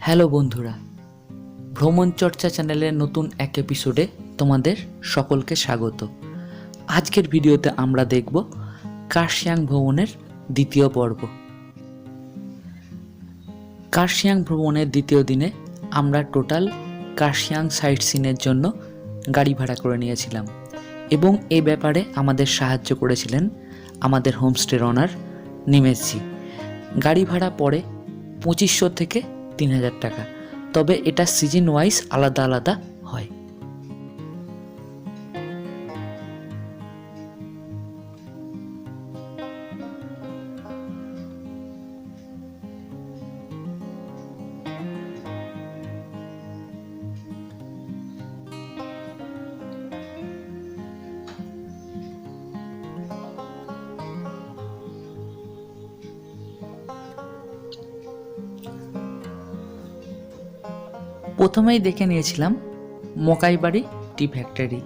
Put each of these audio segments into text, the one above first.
Hello বন্ধুরা, ভ্রমণ চর্চা চ্যানেলের নতুন এক এপিসোডে তোমাদের সকলকে স্বাগত। আজকের ভিডিওতে আমরা দেখব কার্শিয়াং ভ্রমণের দ্বিতীয় পর্ব। কার্শিয়াং ভ্রমণের দ্বিতীয় দিনে আমরা টোটাল কার্শিয়াং সাইট সিনের জন্য গাড়ি ভাড়া করে নিয়েছিলাম এবং এ ব্যাপারে আমাদের সাহায্য করেছিলেন আমাদের হোমস্টের অনার নিমেশজি গাড়ি ভাড়া পড়ে পঁচিশশো থেকে তিন হাজার টাকা। তবে এটা সিজন ওয়াইজ আলাদা আলাদা। প্রথমেই দেখে নিয়েছিলাম মকাইবাড়ি টি ফ্যাক্টরি।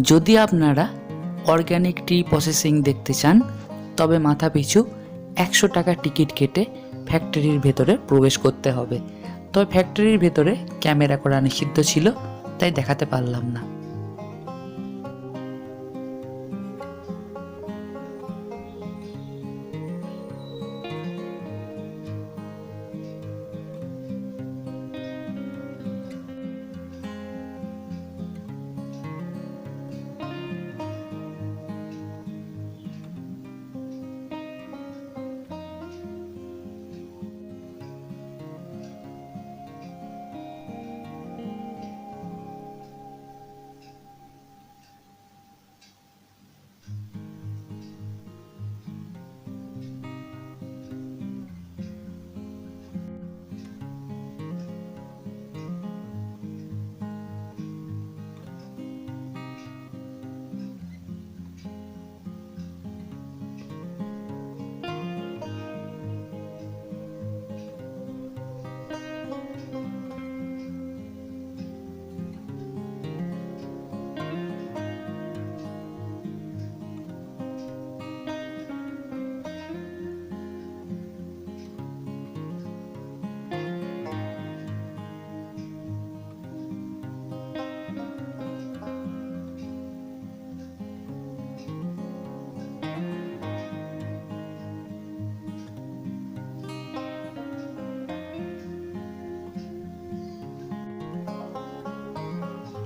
যদি আপনারা অর্গ্যানিক টি প্রসেসিং দেখতে চান, তবে মাথা পিছু একশো টাকা টিকিট কেটে ফ্যাক্টরির ভেতরে প্রবেশ করতে হবে। তবে ফ্যাক্টরির ভেতরে ক্যামেরা করা নিষিদ্ধ ছিল, তাই দেখাতে পারলাম না।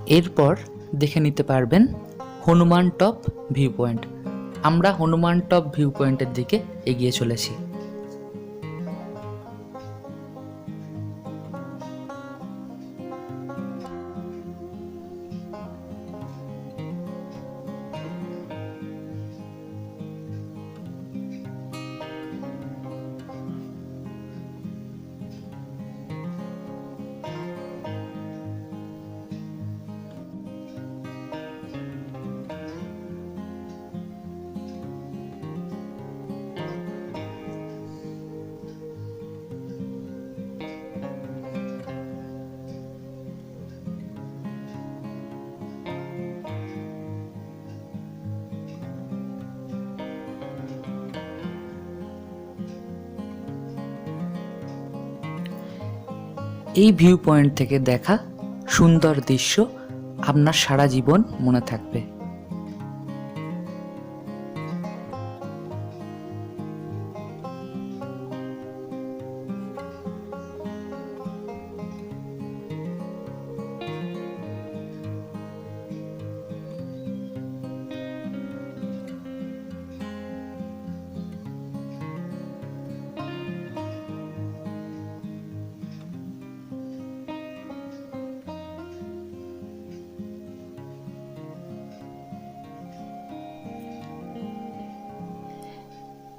এরপর দেখে নিতে পারবেন হনুমান টপ ভিউ পয়েন্ট আমরা হনুমান টপ ভিউ পয়েন্টের দিকে এগিয়ে চলেছি। এই ভিউ পয়েন্ট থেকে দেখা সুন্দর দৃশ্য আপনার সারা জীবন মনে থাকবে।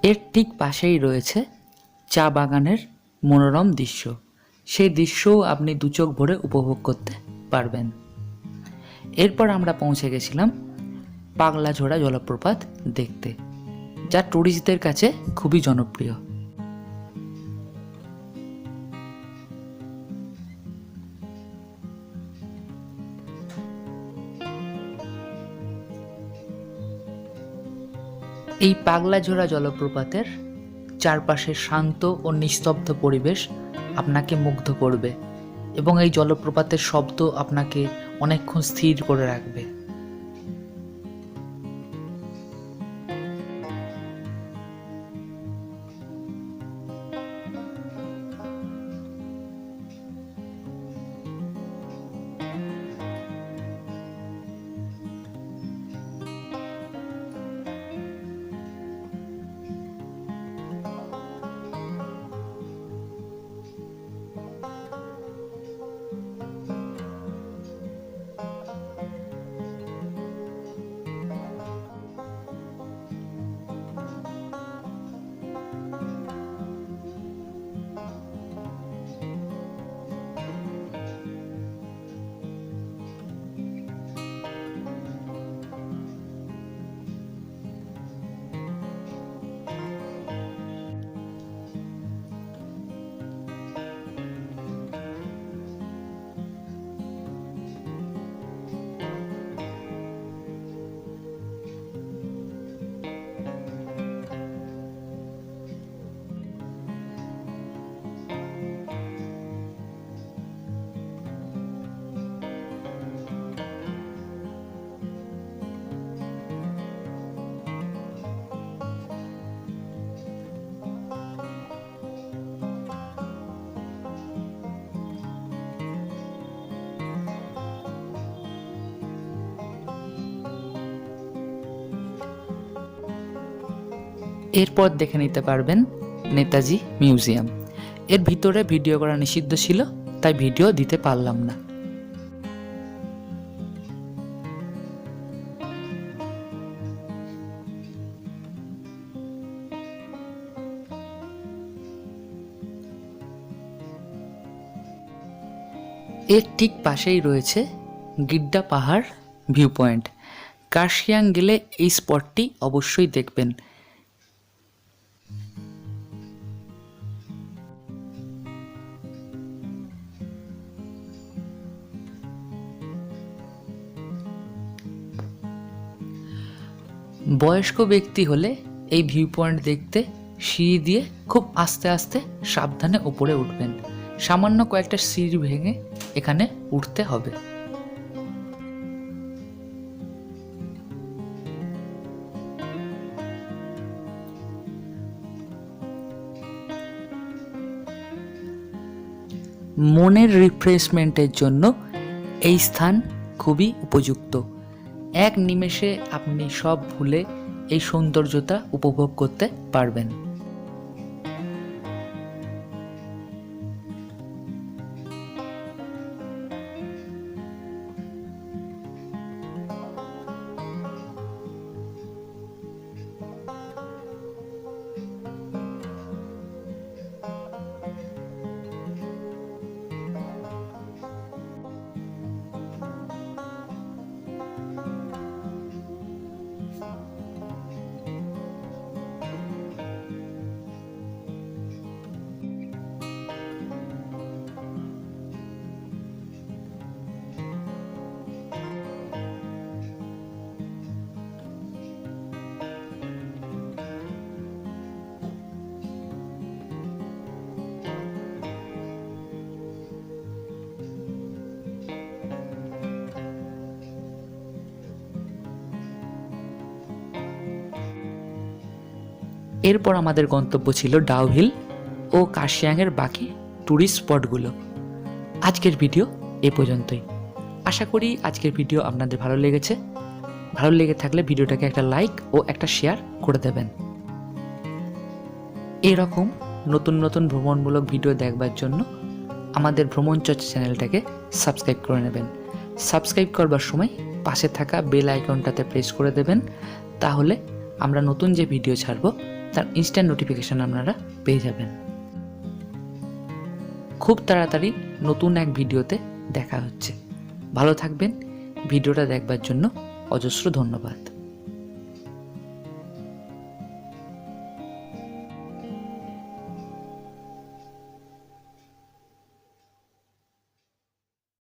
এর ঠিক পাশেই রয়েছে চা বাগানের মনোরম দৃশ্য। সেই দৃশ্যও আপনি দু চোখ ভরে উপভোগ করতে পারবেন। এরপর আমরা পৌঁছে গেছিলাম পাগলাঝোড়া জলপ্রপাত দেখতে, যা টুরিস্টদের কাছে খুবই জনপ্রিয়। এই পাগলাঝোড়া জলপ্রপাতের চারপাশের শান্ত ও নিস্তব্ধ পরিবেশ আপনাকে মুগ্ধ করবে এবং এই জলপ্রপাতের শব্দ আপনাকে অনেকক্ষণ স্থির করে রাখবে। এরপর দেখে নিতে পারবেন নেতাজি মিউজিয়াম। এর ভিতরে ভিডিও করা নিষিদ্ধ ছিল, তাই ভিডিও দিতে পারলাম না। এর ঠিক পাশেই রয়েছে গিড্ডা পাহাড় ভিউ পয়েন্ট কার্শিয়াং গেলে এই স্পটটি অবশ্যই দেখবেন। বয়স্ক ব্যক্তি হলে এই ভিউ পয়েন্ট দেখতে সিঁড়ি দিয়ে খুব আস্তে আস্তে সাবধানে উপরে উঠবেন। সামান্য কয়েকটা সিঁড়ি ভেঙে এখানে উঠতে হবে। মনের রিফ্রেশমেন্টের জন্য এই স্থান খুবই উপযুক্ত। এক নিমেষে আপনি সব ভুলে এই সৌন্দর্যতা উপভোগ করতে পারবেন। এরপর আমাদের গন্তব্য ছিল ডাউহিল ও কাশিয়াংয়ের বাকি ট্যুরিস্ট স্পটগুলো আজকের ভিডিও এ পর্যন্তই। আশা করি আজকের ভিডিও আপনাদের ভালো লেগেছে। ভালো লেগে থাকলে ভিডিওটাকে একটা লাইক ও একটা শেয়ার করে দেবেন। এরকম নতুন নতুন ভ্রমণমূলক ভিডিও দেখবার জন্য আমাদের ভ্রমণ চর্চা চ্যানেলটাকে সাবস্ক্রাইব করে নেবেন। সাবস্ক্রাইব করবার সময় পাশে থাকা বেল আইকনটাতে প্রেস করে দেবেন। তাহলে আমরা নতুন যে ভিডিও ছাড়বো তার ইনস্ট্যান্ট নোটিফিকেশান আপনারা পেয়ে যাবেন। খুব তাড়াতাড়ি নতুন এক ভিডিওতে দেখা হচ্ছে। ভালো থাকবেন। ভিডিওটা দেখবার জন্য অজস্র ধন্যবাদ।